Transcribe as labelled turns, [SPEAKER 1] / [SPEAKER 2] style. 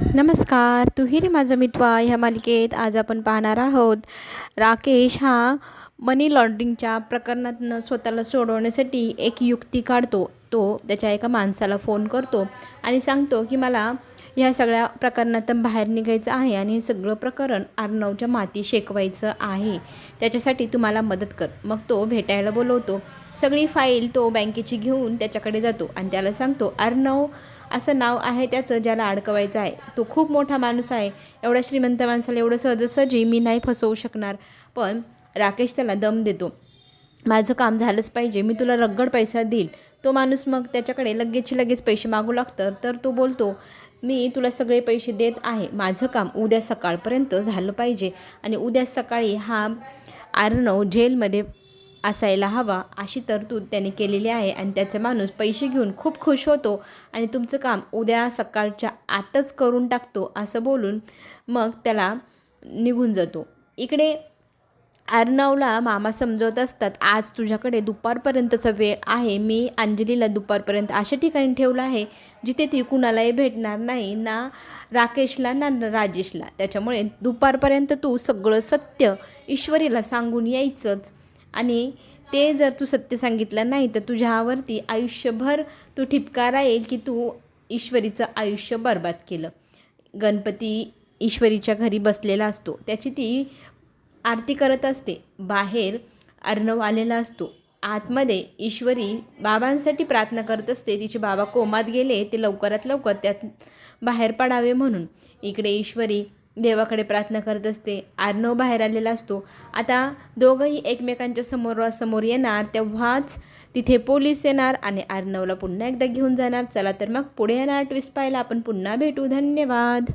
[SPEAKER 1] नमस्कार. तुहिरी माझं मित्वा. ह्या मालिकेत आज आपण पाहणार आहोत राकेश हा मनी लॉन्ड्रिंगच्या प्रकरणातनं स्वतःला सोडवण्यासाठी एक युक्ती काढतो. तो त्याच्या एका माणसाला फोन करतो आणि सांगतो की मला ह्या सगळ्या प्रकरणातून बाहेर निघायचं आहे आणि हे सगळं प्रकरण अर्णवच्या माती शेकवायचं आहे. त्याच्यासाठी तुम्हाला मदत कर. मग तो भेटायला बोलवतो. सगळी फाईल तो बँकेची घेऊन त्याच्याकडे जातो आणि त्याला सांगतो अर्णव असं नाव आहे त्याचं ज्याला अडकवायचं आहे. तो खूप मोठा माणूस आहे. एवढ्या श्रीमंत माणसाला एवढं सहजसहजी मी नाही फसवू शकणार. पण राकेश त्याला दम देतो. माझं काम झालंच पाहिजे. मी तुला रगड पैसा देईल. तो माणूस मग त्याच्याकडे लगेच लगेच पैसे मागू लागतं. तर तो बोलतो मी तुला सगळे पैसे देत आहे. माझं काम उद्या सकाळपर्यंत झालं पाहिजे. आणि उद्या सकाळी हा आर्णव जेलमध्ये असायला हवा अशी तरतूद त्याने केलेली आहे. आणि त्याचा माणूस पैसे घेऊन खूप खुश होतो आणि तुमचं काम उद्या सकाळच्या आतच करून टाकतो असं बोलून मग त्याला निघून जातो. इकडे अर्णवला मामा समजवत असतात आज तुझ्याकडे दुपारपर्यंतचा वेळ आहे. मी अंजलीला दुपारपर्यंत अशा ठिकाणी ठेवलं आहे जिथे ती कुणालाही भेटणार नाही ना राकेशला ना राजेशला. त्याच्यामुळे दुपारपर्यंत तू सगळं सत्य ईश्वरीला सांगून यायचंच. आणि ते जर तू सत्य सांगितलं नाही तर तुझ्यावरती आयुष्यभर तू ठिपका राहील की तू ईश्वरीचं आयुष्य बर्बाद केलं. गणपती ईश्वरीच्या घरी बसलेला असतो. त्याची ती आरती करत असते. बाहेर अर्णव आलेला असतो. आतमध्ये ईश्वरी बाबांसाठी प्रार्थना करत असते. तिचे बाबा कोमात गेले ते लवकरात लवकर त्यात बाहेर पडावे म्हणून. इकडे ईश्वरी देवाकडे प्रार्थना करत असते. आर्नव बाहेर आलेला असतो. आता दोघंही एकमेकांच्या समोर समोर येणार तेव्हाच तिथे पोलीस येणार आणि आर्नवला पुन्हा एकदा घेऊन जाणार. चला तर मग पुढे येणार ट्विस्ट पाहायला. आपण पुन्हा भेटू. धन्यवाद.